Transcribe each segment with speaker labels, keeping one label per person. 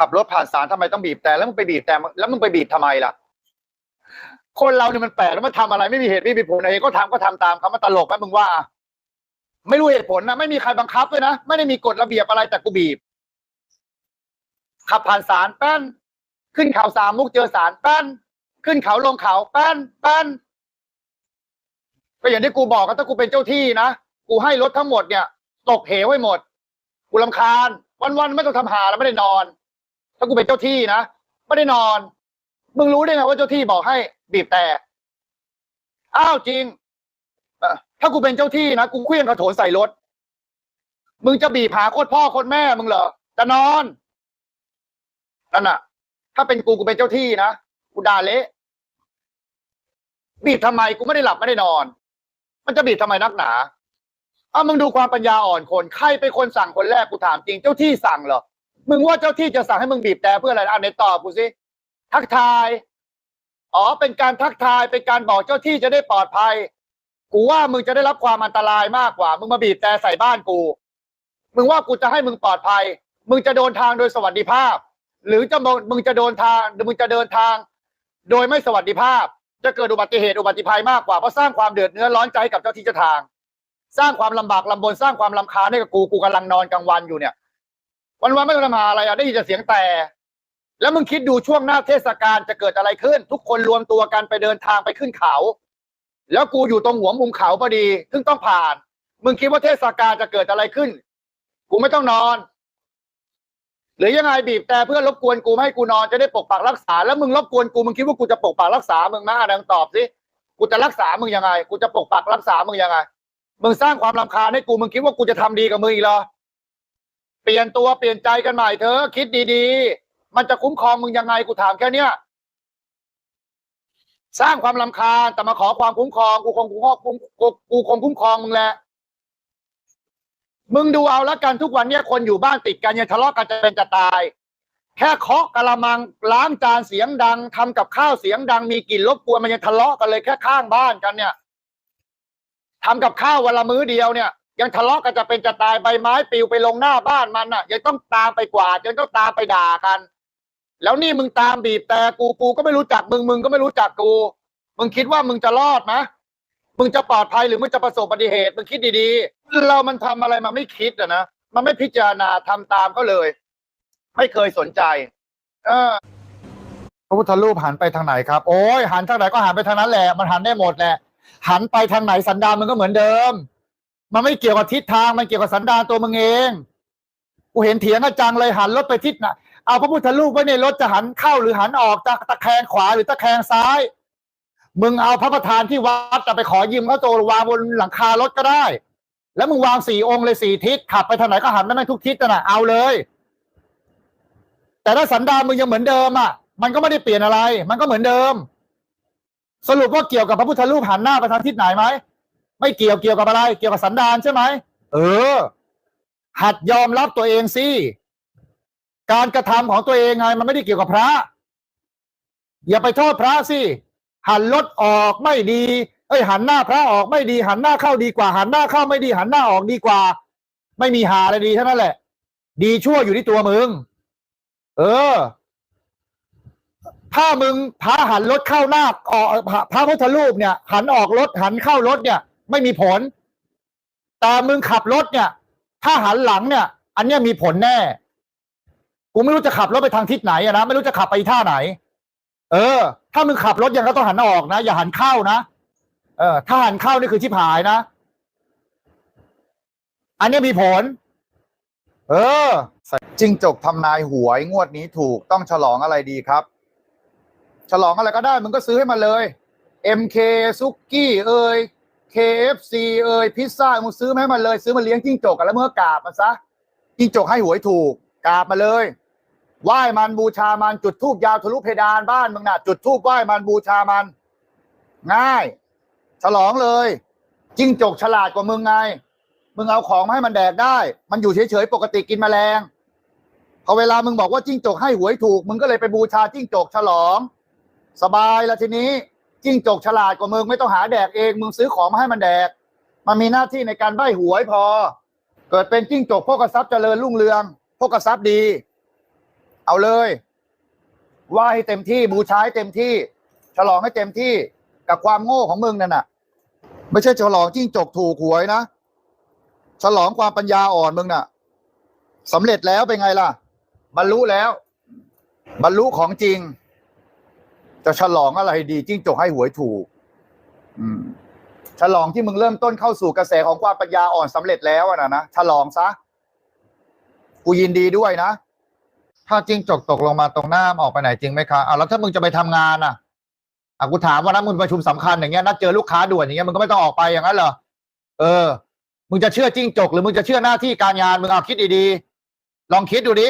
Speaker 1: ขับรถผ่านศาลทำไมต้องบีบแต่แล้วมึงไปบีบแต่แล้วมึงไปบีบทำไมล่ะ คนเราเนี่ยมันแปลกแล้วมันทำอะไรไม่มีเหตุไม่มีผลอะไรก็ทำก็ทำตามเขามันตลกไหมมึงว่า ไม่รู้เหตุผลนะไม่มีใครบังคับด้วยนะไม่ได้มีกฎระเบียบอะไรแต่กูบีบ ขับผ่านศาลแป้น ขึ้นเขาสามมุกเจอศาลแป้น ขึ้นเขาลงเขาแป้นแป้นก็อย่างที่กูบอกกันถ้ากูเป็นเจ้าที่นะกูให้รถทั้งหมดเนี่ย ตกเหวไว้หมดกูลำคาญ วันๆไม่ต้องทำหาแล้วไม่ได้นอน ถ้ากูเป็นเจ้าที่นะไม่ได้นอน มึงรู้ได้ไงว่าเจ้าที่บอกให้บีบแต่อ้าวจริงถ้ากูเป็นเจ้าที่นะกูเคลื่อนกระโถนใส่รถ มึงจะบีบหาโคตรพ่อโคตรแม่มึงเหรอจะนอนนั่นน่ะ ถ้าเป็นกูกูเป็นเจ้าที่นะกูด่าเละบีบทำไมกูไม่ได้หลับไม่ได้นอน มันจะบีบทำไมนักหนาอ้าวมึงดูความปัญญาอ่อนคน ใครเป็นคนสั่งคนแรกกูถามจริงเจ้าที่สั่งเหรอ มึงว่าเจ้าที่จะสั่งให้มึงบีบแต่เพื่ออะไรอ่านในตอบกูสิทักทาย อ๋อ เป็นการทักทายเป็นการบอกเจ้าที่จะได้ปลอดภัย กูว่ามึงจะได้รับความอันตรายมากกว่า มึงมาบีบแต่ใส่บ้านกู มึงว่ากูจะให้มึงปลอดภัย มึงจะเดินทางโดยสวัสดิภาพ หรือจะมึงจะเดินทางหรือมึงจะเดินทาง โดยไม่สวัสดิภาพ จะเกิดอุบัติเหตุอุบัติภัยมากกว่าเพราะสร้างความเดือดเนื้อร้อนใจให้กับเจ้าที่เจ้าทาง สร้างความลำบากลำบนสร้างความลำคาญให้กับกูกูกำลังนอนกลางวันอยู่เนี่ย วันวันๆไม่ต้องทำหาอะไรอะได้ยินแต่เสียงแต่ แล้วมึงคิดดูช่วงหน้าเทศกาลจะเกิดอะไรขึ้น ทุกคนรวมตัวกันไปเดินทางไปขึ้นเขา แล้วกูอยู่ตรงหัวมุมเขาพอดี ซึ่งต้องผ่าน มึงคิดว่าเทศกาลจะเกิดอะไรขึ้น กูไม่ต้องนอน หรือยังไงบีบแต่เพื่อรบกวนกูไม่ให้กูนอนจะได้ปกปักรักษา แล้วมึงรบกวนกูมึงคิดว่ากูจะปกปักรักษามึงนะอะดังตอบสิกูจะรักษามึงยังไง กูจะปกปักรักษามึงยังไง มึงสร้างความรำคาญให้กู มึงคิดว่ากูจะทำดีกับมึงอีกเหรอ เปลี่ยนตัวเปลี่ยนใจกันใหม่เถอะคิดดีๆ มันจะคุ้มครองมึงยังไงกูถามแค่เนี้ยสร้างความลำคาญแต่มาขอความคุ้มครองกูคงคุ้มครองกูกูกูคงคุ้มครองมึงแหละมึงดูเอาละกันทุกวันเนี้ยคนอยู่บ้านติดกันยังทะเลาะกันจะเป็นจะตาย แค่เคาะกะละมังล้างจานเสียงดังทำกับข้าวเสียงดังมีกลิ่นรบกวนมันยังทะเลาะกันเลยแค่ข้างบ้านกันเนี่ยทำกับข้าววันละมื้อเดียวเนี่ย ยังทะเลาะกันจะเป็นจะตายใบไม้ปลิวไปลงหน้าบ้านมันน่ะ ยังต้องตามไปกวาดยังต้องตามไปด่ากัน แล้วนี่มึงตามบีบแต่กูกูก็ไม่รู้จักมึงมึงก็ไม่รู้จักกู มึงคิดว่ามึงจะรอดไหมมึงจะปลอดภัยหรือมึงจะประสบอุบัติเหตุมึงคิดดีๆเรามันทำอะไรมาไม่คิดอะนะมันไม่พิจารณาทำตามเขาเลย ไม่เคยสนใจ เออพระพุทธรูปหันไปทางไหนครับโอ้ยหันทางไหนก็หันไปทางนั้นแหละมันหันได้หมดแหละหันไปทางไหนสันดานมันก็เหมือนเดิม มันไม่เกี่ยวกับทิศทางมันเกี่ยวกับสันดานตัวมึงเองกูเห็นเถียงกันจังเลยหันรถไปทิศน่ะเอาพระพุทธรูปไว้ในรถจะหันเข้าหรือหันออกจะตะแคงขวาหรือตะแคงซ้าย มึงเอาพระประธานที่วัดจะไปขอยืมเขาโจรวางบนหลังคารถก็ได้ แล้วมึงวางสี่องค์เลยสี่ทิศขับไปทางไหนก็หันไปนั่ทุกทิศน่ะเอาเลย แต่ถ้าสันดานมึงยังเหมือนเดิมอะ มันก็ไม่ได้เปลี่ยนอะไร มันก็เหมือนเดิม สรุปว่าเกี่ยวกับพระพุทธรูปหันหน้าไปทางทิศไหนไหม ไม่เกี่ยวเกี่ยวกับอะไร เกี่ยวกับสันดานใช่ไหมเออ หัดยอมรับตัวเองสิการกระทำของตัวเองไงมันไม่ได้เกี่ยวกับพระ อย่าไปโทษพระสิหันรถออกไม่ดี เอ้ยหันหน้าพระออกไม่ดี หันหน้าเข้าดีกว่า หันหน้าเข้าไม่ดี หันหน้าออกดีกว่า ไม่มีหาอะไรดีเท่านั้นแหละ ดีชั่วอยู่ที่ตัวมึง เออ ถ้ามึงพระหันรถเข้าหน้าออกพระพระพุทธรูปเนี่ย หันออกรถหันเข้ารถเนี่ย ไม่มีผล แต่มึงขับรถเนี่ย ถ้าหันหลังเนี่ย อันเนี้ยมีผลแน่ กูไม่รู้จะขับรถไปทางทิศไหนอะนะไม่รู้จะขับไปท่าไหน เออ ถ้ามึงขับรถยังก็ต้องหันออกนะอย่าหันเข้านะเออ ถ้าหันเข้านี่คือชิบหายนะอันเนี้ยมีผล เออจิงจกทำนายหวยงวดนี้ถูกต้องฉลองอะไรดีครับ ฉลองอะไรก็ได้ มึงก็ซื้อให้มันเลย MK ซุกี้เอย KFC เอ่ยพิซซ่ามึงซื้อมาให้มันเลยซื้อมาเลี้ยงจิ้งจกกันแล้วเมื่อกราบมันซะจิ้งจกให้หวยถูกกราบมาเลยไหว้มันบูชามันจุดทูบยาวทะลุเพดานบ้านมึงน่ะ จุดทูบไหว้มันบูชามัน ง่าย ฉลองเลยจิ้งจกฉลาดกว่ามึงไง มึงเอาของมาให้มันแดกได้ มันอยู่เฉยๆปกติกินแมลงพอเวลามึงบอกว่าจิ้งจกให้หวยถูก มึงก็เลยไปบูชาจิ้งจกฉลอง สบายแล้วทีนี้ จิ้งจกฉลาดกว่ามึงไม่ต้องหาแดกเอง มึงซื้อของมาให้มันแดก มันมีหน้าที่ในการใบ้หวยพอ เกิดเป็นจิ้งจกพวกกระซับเจริญรุ่งเรืองพวกกระซับดี เอาเลยไหว้ให้เต็มที่บูชาให้เต็มที่ ฉลองให้เต็มที่กับความโง่ของมึงนั่นน่ะ ไม่ใช่ฉลองจิ้งจกถูกหวยนะ ฉลองความปัญญาอ่อนมึงน่ะสำเร็จแล้วเป็นไงล่ะ บรรลุแล้ว บรรลุของจริง จะฉลองอะไรดีจิ้งจกให้หวยถูก อืม ฉลองที่มึงเริ่มต้นเข้าสู่กระแสของความปัญญาอ่อนสำเร็จแล้วนะนะฉลองซะกูยินดีด้วยนะถ้าจิ้งจกตกลงมาตรงหน้ามันออกไปไหนจริงไหมคะอะแล้วถ้ามึงจะไปทำงานอะอะกูถามว่านัดมึงประชุมสำคัญอย่างเงี้ยนัดเจอลูกค้าด่วนอย่างเงี้ยมึงก็ไม่ต้องออกไปอย่างนั้นเหรอเออ มึงจะเชื่อจิ้งจกหรือมึงจะเชื่อหน้าที่การงานมึงเอาคิดดีๆลองคิดดูดิ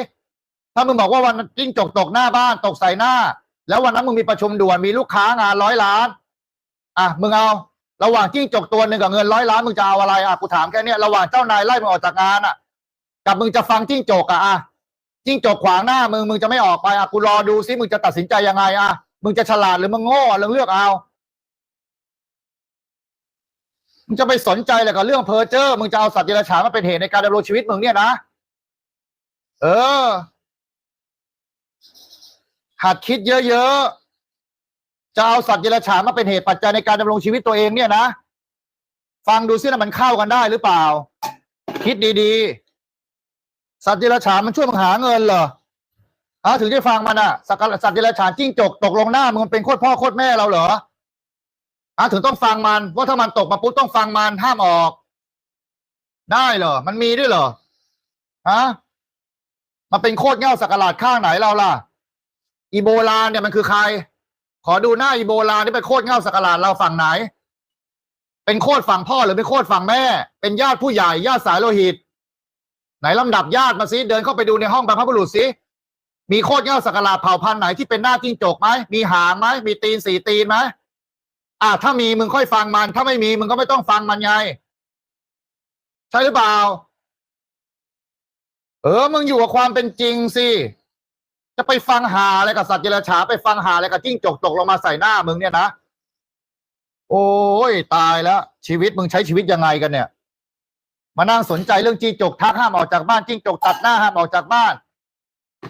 Speaker 1: ถ้ามึงบอกว่าวันนั้นจิ้งจกตกหน้าบ้านตกใส่หน้า แล้ววันนั้นมึงมีประชุมด่วนมีลูกค้างานร้อยล้าน อะมึงเอา ระหว่างจิ้งจกตัวหนึ่งกับเงินร้อยล้านมึงจะเอาอะไรอะกูถามแค่นี้ระหว่างเจ้านายไล่มึงออกจากงานอะ กับมึงจะฟังจิ้งจกอะอะจิ้งจกขวางหน้ามึงมึงจะไม่ออกไปอะกูรอดูซิมึงจะตัดสินใจยังไงอะมึงจะฉลาดหรือมึงโง่เรื่องเลือกเอามึงจะไปสนใจอะไรกับเรื่องเพอเจอร์มึงจะเอาสัตว์เดรัจฉานมาเป็นเหตุในการดำรงชีวิตมึงเนี่ยนะ เออ หัดคิดเยอะๆ จะเอาสัตว์เดรัจฉานมาเป็นเหตุปัจจัยในการดำรงชีวิตตัวเองเนี่ยนะ ฟังดูซินะมันเข้ากันได้หรือเปล่า คิดดีๆ สัตว์เดรัจฉานมันช่วยมึงหาเงินเหรอฮะถึงได้ฟังมันอะสัตว์สัตว์เดรัจฉานจิ้งจกตกลงหน้ามึงมันเป็นโคตรพ่อโคตรแม่เราเหรอฮะถึงต้องฟังมันว่าถ้ามันตกมาปุ๊บต้องฟังมันห้ามออก ได้เหรอ มันมีด้วยเหรอฮะมันเป็นโคตรเง่าสักหลาดข้างไหนเราล่ะ อีโบลาเนี่ยมันคือใคร ขอดูหน้าอีโบลานี่เป็นโคตรเง่าสักหลาดเราฝั่งไหน เป็นโคตรฝั่งพ่อหรือเป็นโคตรฝั่งแม่ เป็นญาติผู้ใหญ่ญาติสายโลหิต ไหนลำดับญาติมาสิเดินเข้าไปดูในห้องบรรพบุรุษสิมีโคตรเง่าสักหลาดเผ่าพันธุ์ไหนที่เป็นหน้าจิ้งจกไหมมีหางไหมมีตีนสี่ตีนไหมอ่าถ้ามีมึงค่อยฟังมัน ถ้าไม่มีมึงก็ไม่ต้องฟังมันไงใช่หรือเปล่า เออมึงอยู่กับความเป็นจริงสิ จะไปฟังหาอะไรกับสัตว์เดรัจฉานไปฟังหาอะไรกับจิ้งจกตกลงมาใส่หน้ามึงเนี่ยนะ โอ้ยตายแล้ว ชีวิตมึงใช้ชีวิตยังไงกันเนี่ย มานั่งสนใจเรื่องจิ้งจกทักห้ามออกจากบ้านจิ้งจกตัดหน้าห้ามออกจากบ้าน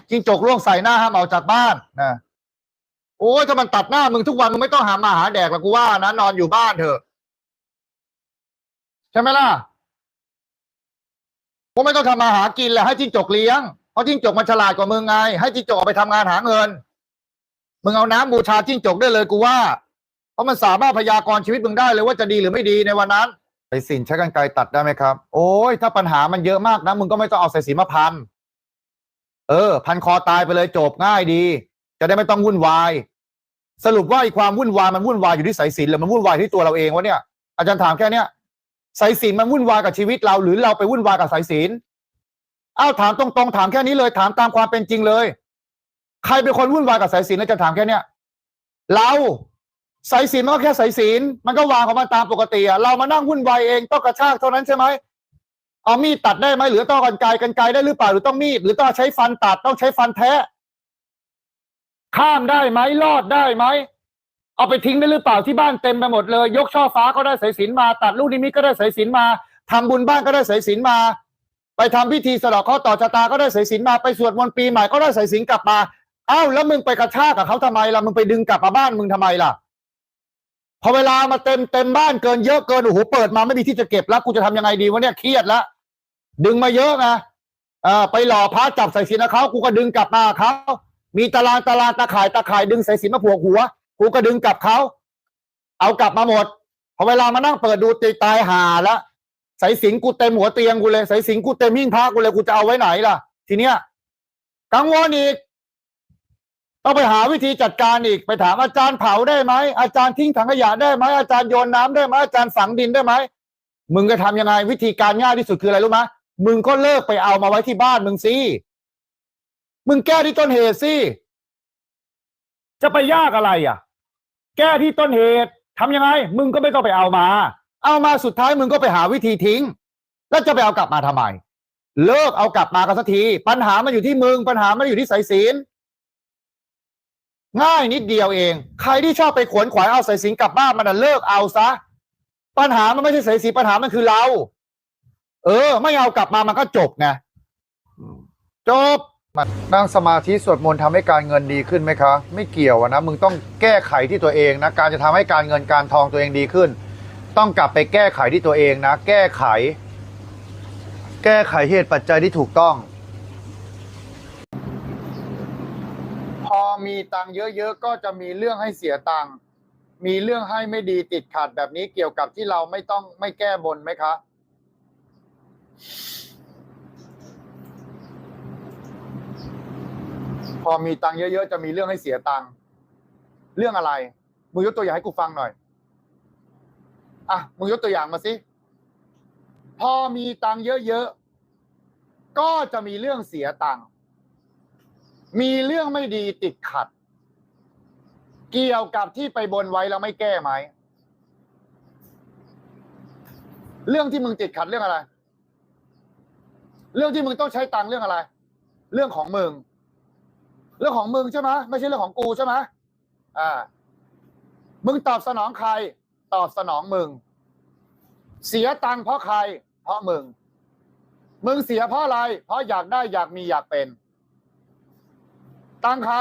Speaker 1: จิ้งจกล่วงใส่หน้าห้ามออกจากบ้านนะโอ้ยถ้ามันตัดหน้ามึงทุกวันมึงไม่ต้องหามาหาแดกหรอกกูว่านะนอนอยู่บ้านเถอะใช่ไหมล่ะกูไม่ต้องทำมาหากินแหละให้จิ้งจกเลี้ยง ราะจิ้งจกมันฉลาดกว่ามึงไง ให้จิ้งจกไปทำงานหาเงิน มึงเอาน้ำบูชาจิ้งจกได้เลยกูว่า เพราะมันสามารถพยากรณ์ชีวิตมึงได้เลยว่าจะดีหรือไม่ดีในวันนั้นสายสินใช้กันไกรตัดได้ไหมครับ โอ้ยถ้าปัญหามันเยอะมากนะมึงก็ไม่ต้องเอาสายสินมาพัน เออ พันคอตายไปเลยจบง่ายดี จะได้ไม่ต้องวุ่นวาย สรุปว่าไอ้ความวุ่นวายมันวุ่นวายอยู่ที่สายสินหรือมันวุ่นวายที่ตัวเราเองวะเนี่ย อาจารย์ถามแค่เนี้ยสายสินมันวุ่นวายกับชีวิตเรา หรือเราไปวุ่นวายกับสายสิน อ้าวถามตรงๆ ถามแค่นี้เลย ถามตามความเป็นจริงเลย ใครเป็นคนวุ่นวายกับสายสินอาจารย์ถามแค่เนี้ยเราสายสินมันก็แค่สายสินมันก็วางของมันตามปกติอะเรามานั่งวุ่นวายเองต้องกระชากเท่านั้นใช่ไหมเอามีดตัดได้ไหมหรือต้องกันไกรกันไกรได้หรือเปล่าหรือต้องมีด หรือต้องใช้ฟันตัดต้องใช้ฟันแท้ข้ามได้ไหมรอดได้ไหมเอาไปทิ้งได้หรือเปล่าที่บ้านเต็มไปหมดเลย ยกช่อฟ้าก็ได้สายสิญจนมา ตัดลูกนิมิตก็ได้สายสิญจนมาทำบุญบ้านก็ได้สายสิญจนมา ไปทำพิธีสะเดอกข้อต่อชะตาก็ได้สายสินมาไปสวดมนต์ปีใหม่ก็ได้สายสินกลับมา เอ้าแล้วมึงไปกระชากกับเขาทำไมล่ะมึงไปดึงกลับมาบ้านมึงทำไมล่ะ พอเวลามาเต็มเต็มบ้านเกินเยอะเกินโอ้โหเปิดมาไม่มีที่จะเก็บแล้วกูจะทำยังไงดีวะเนี่ยเครียดละดึงมาเยอะไงเออไปหล่อพระจับสายสินเขากูก็ดึงกลับมาเขามีตารางตารางตาข่ายตาข่ายดึงสายสินมาผูกหัว กูก็ดึงกลับเขาเอากลับมาหมดพอเวลามานั่งเปิดดูตีตายห่าละ สายสิญจนกูเต็มหัวเตียงกูเลยสายสิญจนกูเต็มหิ้งพระกูเลยกูจะเอาไว้ไหนล่ะ ทีเนี้ยกังวลอีกต้องไปหาวิธีจัดการอีก ไปถามอาจารย์เผาได้ไหมอาจารย์ทิ้งถังขยะได้ไหมอาจารย์โยนน้ำได้ไหมอาจารย์ฝังดินได้ไหมมึงจะทำยังไงวิธีการง่ายที่สุดคืออะไรรู้ไหมมึงก็เลิกไปเอามาไว้ที่บ้านมึงสิมึงแก้ที่ต้นเหตุสิจะไปยากอะไรอะ แก้ที่ต้นเหตุทำยังไง มึงก็ไม่ต้องไปเอามา เอามาสุดท้ายมึงก็ไปหาวิธีทิ้ง แล้วจะไปเอากลับมาทำไม เลิกเอากลับมากันสักที ปัญหามันอยู่ที่มึง ปัญหามันอยู่ที่สายศีลง่ายนิดเดียวเอง ใครที่ชอบไปขวนขวายเอาสายศีลกลับบ้านมันน่ะเลิกเอาซะ ปัญหามันไม่ใช่สายศีลปัญหามันคือเรา เออ ไม่เอากลับมามันก็จบไงจบ
Speaker 2: นนั่งสมาธิสวดมนต์ทำให้การเงินดีขึ้นไหมคะ ไม่เกี่ยวอะนะมึงต้องแก้ไขที่ตัวเองนะการจะทำให้การเงินการทองตัวเองดีขึ้น ต้องกลับไปแก้ไขที่ตัวเองนะ แก้ไข แก้ไขเหตุปัจจัยที่ถูกต้อง
Speaker 1: พอมีตังค์เยอะๆก็จะมีเรื่องให้เสียตังค์มีเรื่องให้ไม่ดีติดขัดแบบนี้เกี่ยวกับที่เราไม่ต้องไม่แก้บนไหมคะพอมีตังค์เยอะๆ จะมีเรื่องให้เสียตังค์ เรื่องอะไรมึงยกตัวอย่างให้กูฟังหน่อย อะมึงยกตัวอย่างมาสิพอมีตังค์เยอะๆก็จะมีเรื่องเสียตังค์มีเรื่องไม่ดีติดขัด เกี่ยวกับที่ไปบนไว้แล้วไม่แก้ไหมเรื่องที่มึงติดขัดเรื่องอะไร เรื่องที่มึงต้องใช้ตังค์เรื่องอะไร เรื่องของมึง เรื่องของมึงใช่ไหมไม่ใช่เรื่องของกูใช่ไหมอ่า มึงตอบสนองใคร ตอบสนองมึง เสียตังค์เพราะใคร เพราะมึง มึงเสียเพราะอะไร เพราะอยากได้อยากมีอยากเป็น ตังใคร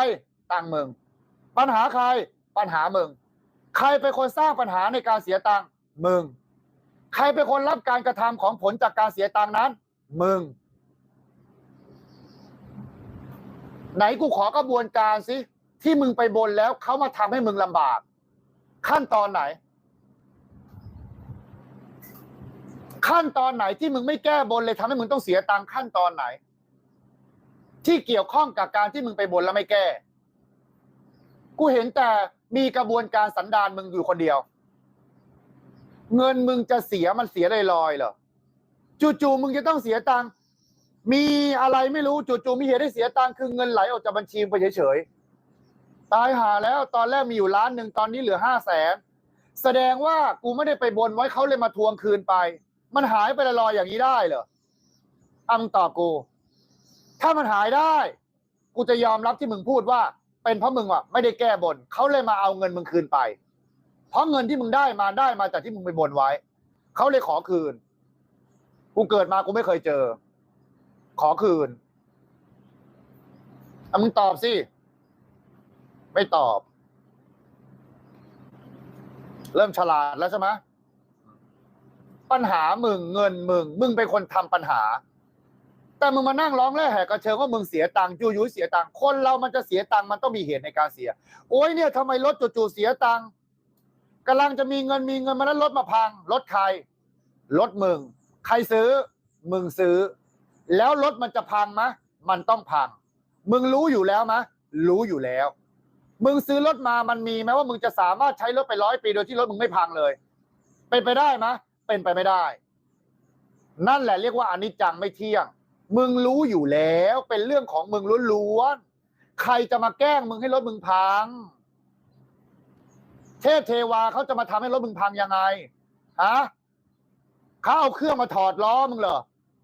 Speaker 1: ตังมึง ปัญหาใคร ปัญหามึง ใครเป็นคนสร้างปัญหาในการเสียตังค์มึง ใครเป็นคนรับการกระทำของผลจากการเสียตังค์นั้น มึง ไหนกูขอกระบวนการสิที่มึงไปบนแล้วเขามาทำให้มึงลำบาก ขั้นตอนไหน ขั้นตอนไหนที่มึงไม่แก้บนเลยทำให้มึงต้องเสียตังค์ขั้นตอนไหน ที่เกี่ยวข้องกับการที่มึงไปบนแล้วไม่แก้ กูเห็นแต่มีกระบวนการสันดานมึงอยู่คนเดียว เงินมึงจะเสียมันเสียลอยๆเหรอจู่ๆมึงจะต้องเสียตังค์มีอะไรไม่รู้จู่ๆมีเหตุให้เสียตังค์คือเงินไหลออกจากบัญชีไปเฉยๆตายหาแล้วตอนแรกมีอยู่ล้านหนึ่งตอนนี้เหลือห้าแสนแสดงว่ากูไม่ได้ไปบนไว้เขาเลยมาทวงคืนไป มันหายไปลอยๆอย่างนี้ได้เหรออะมึงตอบกู ถ้ามันหายได้ กูจะยอมรับที่มึงพูดว่า เป็นเพราะมึงว่ะไม่ได้แก้บนเขาเลยมาเอาเงินมึงคืนไป เพราะเงินที่มึงได้มาได้มาจากที่มึงไปบนไว้เขาเลยขอคืน กูเกิดมากูไม่เคยเจอ ขอคืนอะมึงตอบสิ ไม่ตอบ เริ่มฉลาดแล้วใช่ไหม ปัญหามึงเงินมึง มึงเป็นคนทำปัญหา แต่มึงมานั่งร้องแร่แหกกระเชิงว่ามึงเสียตังค์จูยุ้ยเสียตังค์คนเรามันจะเสียตังค์มันต้องมีเหตุในการเสีย โอ้ยเนี่ยทำไมรถจู่ๆเสียตังค์กำลังจะมีเงินมีเงินมาแล้วรถมาพังรถใครรถมึง ใครซื้อ มึงซื้อ แล้วรถมันจะพังมะ มันต้องพัง มึงรู้อยู่แล้วมะ รู้อยู่แล้ว มึงซื้อรถมามันมีไหมว่ามึงจะสามารถใช้รถไปร้อยปีโดยที่รถมึงไม่พังเลย เป็นไปได้มะ เป็นไปไม่ได้ นั่นแหละเรียกว่าอนิจจังไม่เที่ยง มึงรู้อยู่แล้วเป็นเรื่องของมึงล้วนๆใครจะมาแกล้งมึงให้รถมึงพัง เทพเทวาเขาจะมาทำให้รถมึงพังยังไงฮะเขาเอาเครื่องมาถอดล้อมึงเหรอ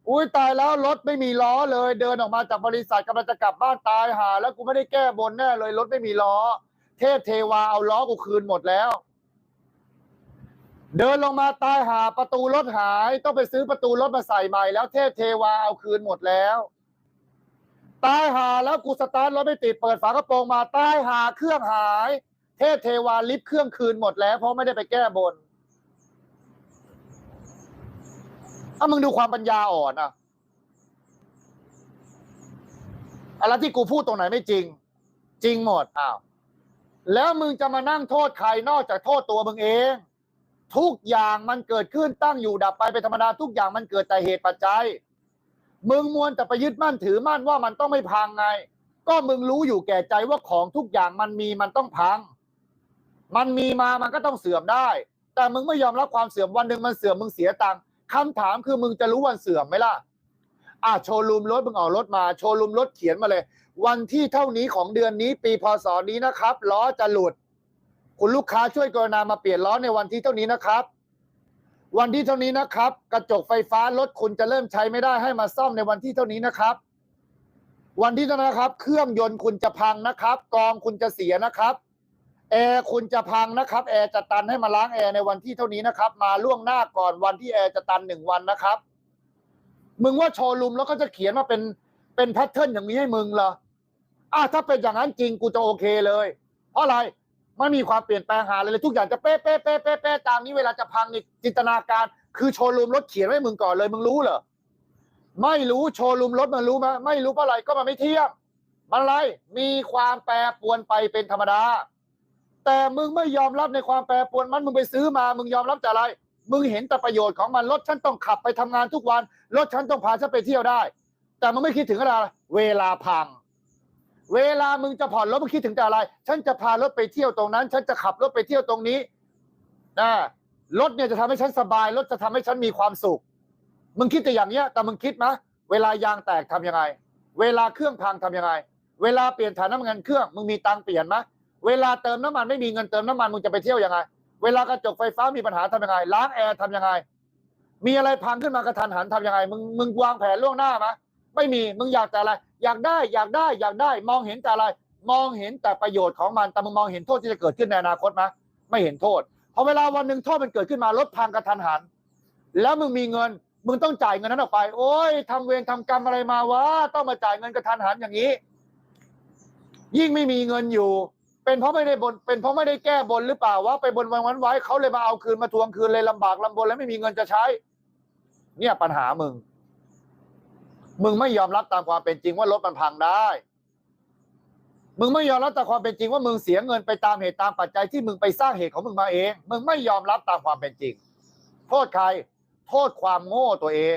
Speaker 1: อุ้ยตายแล้วรถไม่มีล้อเลย เดินออกมาจากบริษัทกำลังจะกลับบ้านตายหา แล้วกูไม่ได้แก้บนแน่เลยรถไม่มีล้อ เทพเทวาเอาล้อกูคืนหมดแล้ว เดินลงมาตายหาประตูรถหาย ต้องไปซื้อประตูรถมาใส่ใหม่แล้วเทพเทวาเอาคืนหมดแล้ว ตายหาแล้วกูสตาร์ทรถไม่ติดเปิดฝากระโปรงมาตายหาเครื่องหาย เทพเทวาลิฟต์เครื่องคืนหมดแล้ว เพราะไม่ได้ไปแก้บนถ้ามึงดูความปัญญาอ่อนอะอะไรที่กูพูดตรงไหนไม่จริง จริงหมดอ้าวแล้วมึงจะมานั่งโทษใครนอกจากโทษตัวมึงเอง ทุกอย่างมันเกิดขึ้นตั้งอยู่ดับไปเป็นธรรมดาทุกอย่างมันเกิดแต่เหตุปัจจัย มึงมวนแต่ไปยึดมั่นถือมั่นว่ามันต้องไม่พังไง ก็มึงรู้อยู่แก่ใจว่าของทุกอย่างมันมีมันต้องพัง มันมีมามันก็ต้องเสื่อมได้ แต่มึงไม่ยอมรับความเสื่อมวันหนึ่งมันเสื่อมมึงเสียตังค์คำถามคือมึงจะรู้วันเสื่อมไหมล่ะอะโชว์รูมรถมึงเอารถมาโชว์รูมรถเขียนมาเลย วันที่เท่านี้ของเดือนนี้ ปีพศนี้นะครับล้อจะหลุด คุณลูกค้าช่วยกรณามาเปลี่ยนล้อในวันที่เท่านี้นะครับ วันที่เท่านี้นะครับ กระจกไฟฟ้ารถคุณจะเริ่มใช้ไม่ได้ให้มาซ่อมในวันที่เท่านี้นะครับ วันที่เท่านั้นะครับ เครื่องยนต์คุณจะพังนะครับกรองคุณจะเสียนะครับแอร์คุณจะพังนะครับแอร์จะตันให้มาล้างแอร์ในวันที่เท่านี้นะครับ มาล่วงหน้าก่อนวันที่แอร์จะตันหนึ่งวันนะครับ มึงว่าโชว์รูมแล้วก็จะเขียนมาเป็นเป็นแพทเทิร์นอย่างนี้ให้มึงเหรออะถ้าเป็นอย่างนั้นจริงกูจะโอเคเลย เพราะอะไร ไม่มีความเปลี่ยนแปลงหาอะไรเลยทุกอย่างจะเป๊ะเป๊ะเป๊ะเป๊ะเป๊ะตามนี้เวลาจะพังนี่จินตนาการ คือโชว์รูมรถเขียนไว้มึงก่อนเลยมึงรู้เหรอไม่รู้โชว์รูมรถมันรู้ไหมไม่รู้เพราะอะไรก็มันไม่เที่ยงมันอะไรมีความแปรปรวนไปเป็นธรรมดา แต่มึงไม่ยอมรับในความแปรปรวนมันมึงไปซื้อมา มึงยอมรับแต่อะไร มึงเห็นแต่ประโยชน์ของมันรถฉันต้องขับไปทำงานทุกวันรถฉันต้องพาฉันไปเที่ยวได้ แต่มึงไม่คิดถึงอะไรเวลาพัง เวลามึงจะผ่อนรถมึงคิดถึงแต่อะไร ฉันจะพารถไปเที่ยวตรงนั้น ฉันจะขับรถไปเที่ยวตรงนี้นะรถเนี่ยจะทำให้ฉันสบาย รถจะทำให้ฉันมีความสุข มึงคิดแต่อย่างเนี้ย แต่มึงคิดไหมเวลายางแตกทำยังไง เวลาเครื่องพังทำยังไง เวลาเปลี่ยนถายน้ำมันเครื่อง มึงมีตังเปลี่ยนไหมเวลาเติมน้ำมันไม่มีเงินเติมน้ำมันมึงจะไปเที่ยวยังไง เวลากระจกไฟฟ้ามีปัญหาทำยังไง ล้างแอร์ทำยังไง มีอะไรพังขึ้นมากระทันหันทำยังไง มึงมึงวางแผนล่วงหน้าไหม ไม่มีมึงอยากแต่อะไร อยากได้อยากได้อยากได้ มองเห็นแต่อะไร มองเห็นแต่ประโยชน์ของมันแต่มึงมองเห็นโทษที่จะเกิดขึ้นในอนาคตไหมไม่เห็นโทษพอเวลาวันหนึ่งโทษมันเกิดขึ้นมารถพังกระทันหัน แล้วมึงมีเงินมึงต้องจ่ายเงินนั้นออกไป โอ้ยทำเวรทำกรรมอะไรมาวะต้องมาจ่ายเงินกระทันหันอย่างนี้ ยิ่งไม่มีเงินอยู่ เป็นเพราะไม่ได้บน เป็นเพราะไม่ได้แก้บนหรือเปล่าวะไปบนวันวันไว้เขาเลยมาเอาคืนมาทวงคืนเลยลำบากลำบนแล้วไม่มีเงินจะใช้ เนี่ยปัญหามึง มึงไม่ยอมรับตามความเป็นจริงว่ารถมันพังได้ มึงไม่ยอมรับตามความเป็นจริงว่ามึงเสียเงินไปตามเหตุตามปัจจัยที่มึงไปสร้างเหตุของมึงมาเอง มึงไม่ยอมรับตามความเป็นจริง โทษใคร โทษความโง่ตัวเอง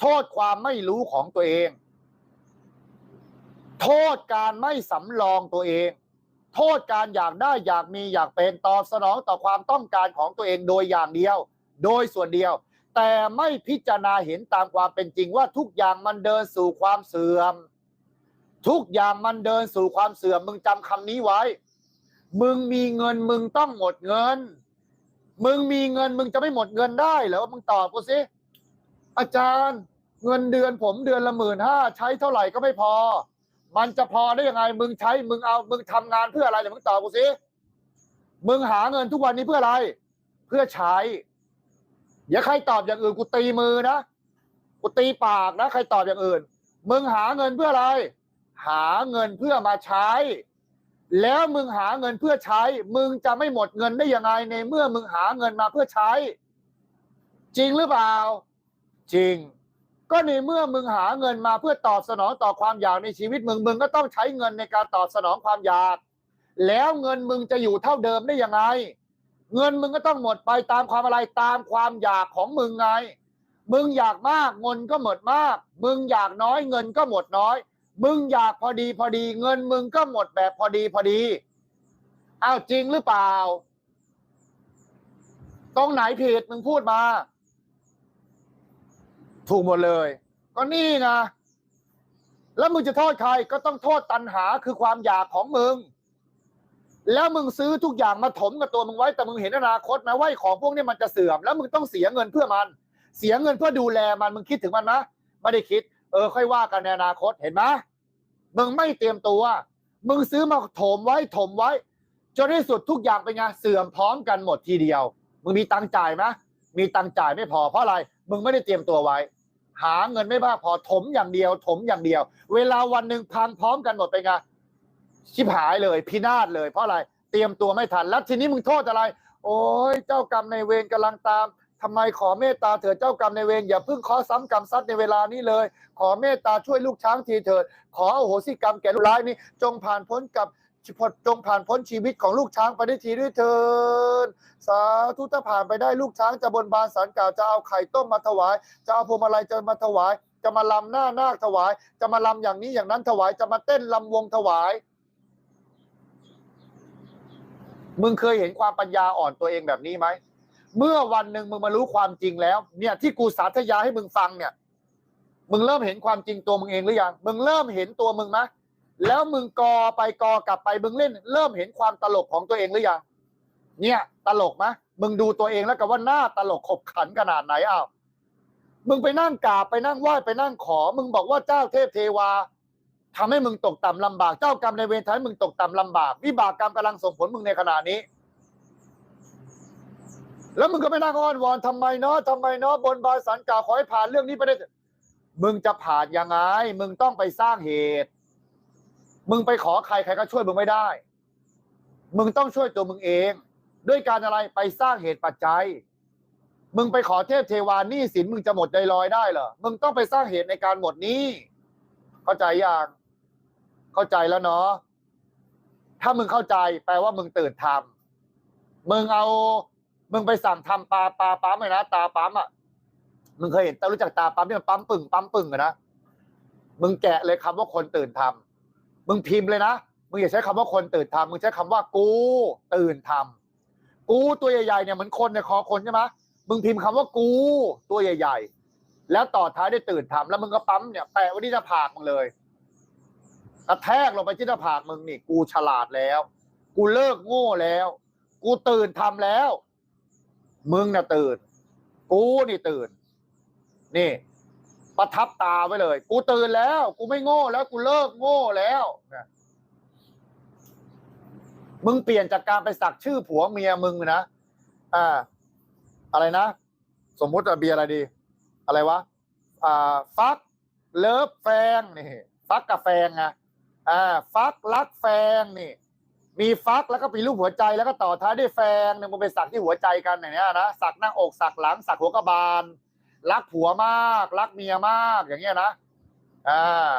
Speaker 1: โทษความไม่รู้ของตัวเอง โทษการไม่สำรองตัวเอง โทษการอยากได้อยากมีอยากเป็นตอบสนองต่อความต้องการของตัวเองโดยอย่างเดียว โดยส่วนเดียว แต่ไม่พิจารณาเห็นตามความเป็นจริงว่าทุกอย่างมันเดินสู่ความเสื่อม ทุกอย่างมันเดินสู่ความเสื่อม มึงจำคำนี้ไว้ มึงมีเงินมึงต้องหมดเงิน มึงมีเงินมึงจะไม่หมดเงินได้เหรอมึงตอบกูสิอาจารย์เงินเดือนผมเดือนละหมื่นห้าใช้เท่าไหร่ก็ไม่พอ มันจะพอได้ยังไง มึงใช้มึงเอามึงทำงานเพื่ออะไรเดี๋ยวมึงตอบกูสิมึงหาเงินทุกวันนี้เพื่ออะไร เพื่อใช้ อย่าใครตอบอย่างอื่นกูตีมือนะกูตีปากนะ ใครตอบอย่างอื่น มึงหาเงินเพื่ออะไร หาเงินเพื่อมาใช้ แล้วมึงหาเงินเพื่อใช้ มึงจะไม่หมดเงินได้ยังไงในเมื่อมึงหาเงินมาเพื่อใช้ จริงหรือเปล่า จริง ก็ในเมื่อมึงหาเงินมาเพื่อตอบสนองต่อความอยากในชีวิตมึงมึงก็ต้องใช้เงินในการตอบสนองความอยาก แล้วเงินมึงจะอยู่เท่าเดิมได้ยังไง เงินมึงก็ต้องหมดไปตามความอะไรตามความอยากของมึงไง มึงอยากมากเงินก็หมดมาก มึงอยากน้อยเงินก็หมดน้อย มึงอยากพอดีพอดี เงินมึงก็หมดแบบพอดีพอดีอ้าวจริงหรือเปล่า ตรงไหนผิดมึงพูดมา ถูกหมดเลย ก็นี่ไงแล้วมึงจะโทษใครก็ต้องโทษตัณหาคือความอยากของมึง แล้วมึงซื้อทุกอย่างมาถมกับตัวมึงไว้แต่มึงเห็นอนาคตไหมว่าไอ้ของพวกนี้มันจะเสื่อม แล้วมึงต้องเสียเงินเพื่อมัน เสียเงินเพื่อดูแลมันมึงคิดถึงมันนะไม่ได้คิด เออ ค่อยว่ากันในอนาคตเห็นไหมมึงไม่เตรียมตัว มึงซื้อมาถมไว้ถมไว้จนที่สุดทุกอย่างเป็นไงเสื่อมพร้อมกันหมดทีเดียว มึงมีตังจ่ายไหมมีตังจ่ายไม่พอเพราะอะไร มึงไม่ได้เตรียมตัวไว้ หาเงินไม่บ้าพอถมอย่างเดียว ถมอย่างเดียว เวลาวันหนึ่งพังพร้อมกันหมดเป็นไง ชิบหายเลยพินาศเลย เพราะอะไรเตรียมตัวไม่ทันแล้วทีนี้มึงโทษอะไร โอ้ยเจ้ากรรมในเวรกำลังตามทำไมขอเมตตาเถิดเจ้ากรรมในเวรอย่าเพิ่งขอซ้ำกรรมซัดในเวลานี้เลย ขอเมตตาช่วยลูกช้างทีเถิด ขออโหสิกรรมแก่ลูกร้ายนี้ จงผ่านพ้นกับจงผ่านพ้นชีวิตของลูกช้างไปได้ทีด้วยเถิดสาธุถ้าผ่านไปได้ลูกช้างจะบนบานสารกล่าวจะเอาไข่ต้มมาถวาย จะเอาพวงมาลัยจะมาถวาย จะมาลำหน้านาคถวาย จะมาลำอย่างนี้อย่างนั้นถวาย จะมาเต้นลำวงถวาย มึงเคยเห็นความปัญญาอ่อนตัวเองแบบนี้ไหม เมื่อวันหนึ่งมึงมารู้ความจริงแล้ว เนี่ยที่กูสาธยายให้มึงฟังเนี่ย มึงเริ่มเห็นความจริงตัวมึงเองหรือยัง มึงเริ่มเห็นตัวมึงไหมแล้วมึงกอไปกอกลับไปมึงเล่น เริ่มเห็นความตลกของตัวเองหรือยัง เนี่ยตลกไหมมึงดูตัวเองแล้วกันว่าหน้าตลกขบขันขนาดไหนอ้าว มึงไปนั่งกราบไปนั่งไหว้ไปนั่งขอ มึงบอกว่าเจ้าเทพเทวา ทำให้มึงตกต่ำลำบาก เจ้ากรรมในเวรทำให้มึงตกต่ำลำบาก วิบากกรรมกำลังส่งผลมึงในขณะนี้ แล้วมึงก็ไปนั่งอ้อนวอนทำไมเนาะทำไมเนาะบนบานสารกล่าวขอให้ผ่านเรื่องนี้ไปได้ มึงจะผ่านยังไง มึงต้องไปสร้างเหตุ มึงไปขอใครใครก็ช่วยมึงไม่ได้ มึงต้องช่วยตัวมึงเอง ด้วยการอะไรไปสร้างเหตุปัจจัย มึงไปขอเทพเทวานี้สินมึงจะหมดใจลอยได้เหรอ มึงต้องไปสร้างเหตุในการหมดนี้ เข้าใจยัง เข้าใจแล้วเนาะถ้ามึงเข้าใจแปลว่ามึงตื่นทำมึงเอา มึงไปสั่งทำปลาปลาปั๊มเลยนะตาปั๊มอะมึงเคยเห็นต่รู้จักตาปั๊มที่มันปั๊มปึ่งปั๊มปึ่งอะนะมึงแกะเลยคำว่าคนตื่นทำมึงพิมพ์เลยนะมึงอย่าใช้คำว่าคนตื่นทำมึงใช้คำว่ากูตื่นทำกูตัวใหญ่ๆเนี่ยเหมือนคนในคอคนใช่ไหมมึงพิมพ์คำว่ากูตัวใหญ่ ๆ แล้วต่อท้ายด้วยตื่นทำแล้วมึงก็ปั๊มเนี่ยแปะไว้ที่หน้าผากมึงเลย กระแทกลงไปที่หน้าผากมึงนี่กูฉลาดแล้ว กูเลิกโง่แล้ว กูตื่นทำแล้ว มึงน่ะตื่น กูนี่ตื่น นี่ ประทับตาไว้เลย กูตื่นแล้ว กูไม่โง่แล้ว กูเลิกโง่แล้วนะมึงเปลี่ยนจากการไปสักชื่อผัวเมียมึงนะอ่า อะไรนะ สมมุติว่าเบียร์อะไรดี อะไรวะ อ่า ฟัก เลิฟแฟงนี่ฟักกับแฟงไง อ่าฟักรักแฟงนี่ มีฟักแล้วก็มีรูปหัวใจแล้วก็ต่อท้ายด้วยแฟงเนี่ยมึงไปสักที่หัวใจกันอย่างเนี้ยนะสักหน้าอกสักหลังสักหัวกระบาล รักผัวมาก รักเมียมากอย่างเงี้ยนะอ่า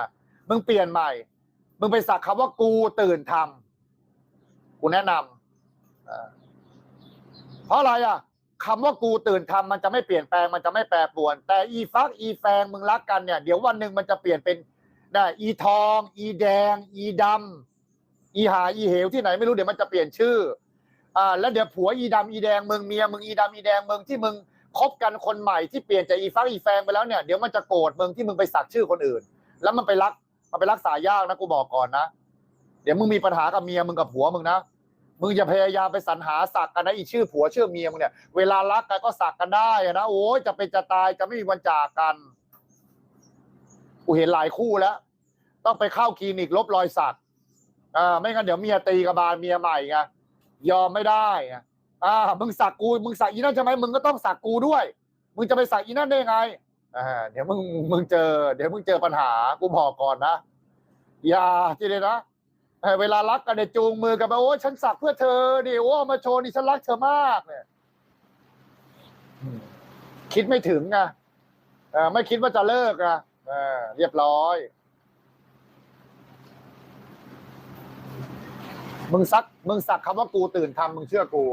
Speaker 1: มึงเปลี่ยนใหม่ มึงไปสักคำว่ากูตื่นทำกูแนะนำเพราะอะไรอะคำว่ากูตื่นทำมันจะไม่เปลี่ยนแปลงมันจะไม่แปรปรวน แต่อีฟักอีแฟงมึงรักกันเนี่ย เดี๋ยววันหนึ่งมันจะเปลี่ยนเป็น ได้อีทอง อีแดง อีดำอีหาอีเหวที่ไหนไม่รู้เดี๋ยวมันจะเปลี่ยนชื่ออ่าแล้วเดี๋ยวผัวอีดำอีแดงมึงเมียมึงอีดำอีแดงมึงที่มึงคบกันคนใหม่ที่เปลี่ยนจากอีฟักอีแฟงไปแล้วเนี่ยเดี๋ยวมันจะโกรธมึงที่มึงไปสักชื่อคนอื่น แล้วมันไปรักมันไปรักษายากนะกูบอกก่อนนะ เดี๋ยวมึงมีปัญหากับเมียมึงกับผัวมึงนะมึงอย่าพยายามไปสรรหาสักกันนะอีชื่อผัวชื่อเมียมึงเนี่ยเวลารักกันก็สักกันได้นะโอ้ยจะเป็นจะตายจะไม่มีวันจากกัน กูเห็นหลายคู่แล้ว ต้องไปเข้าคลินิกลบรอยสักอ่าไม่งั้นเดี๋ยวเมียตีกระบาลเมียใหม่ไงยอมไม่ได้ไงอ่ามึงสักกูมึงสักอีนั่นใช่ไหมมึงก็ต้องสักกูด้วย มึงจะไปสักอีนั่นได้ไงอ่าเดี๋ยวมึงมึงเจอ เดี๋ยวมึงเจอปัญหากูบอกก่อนนะอย่าที่เลยนะเวลารักกันเนี่ยจูงมือกันไปโอ้ยฉันสักเพื่อเธอดิโอ้มาโชว์นี่ฉันรักเธอมากเนี่ยคิดไม่ถึงไงเออไม่คิดว่าจะเลิกอะ ออเรียบร้อย มึงซัก มึงสักคำว่ากูตื่นทำมึงเชื่อกู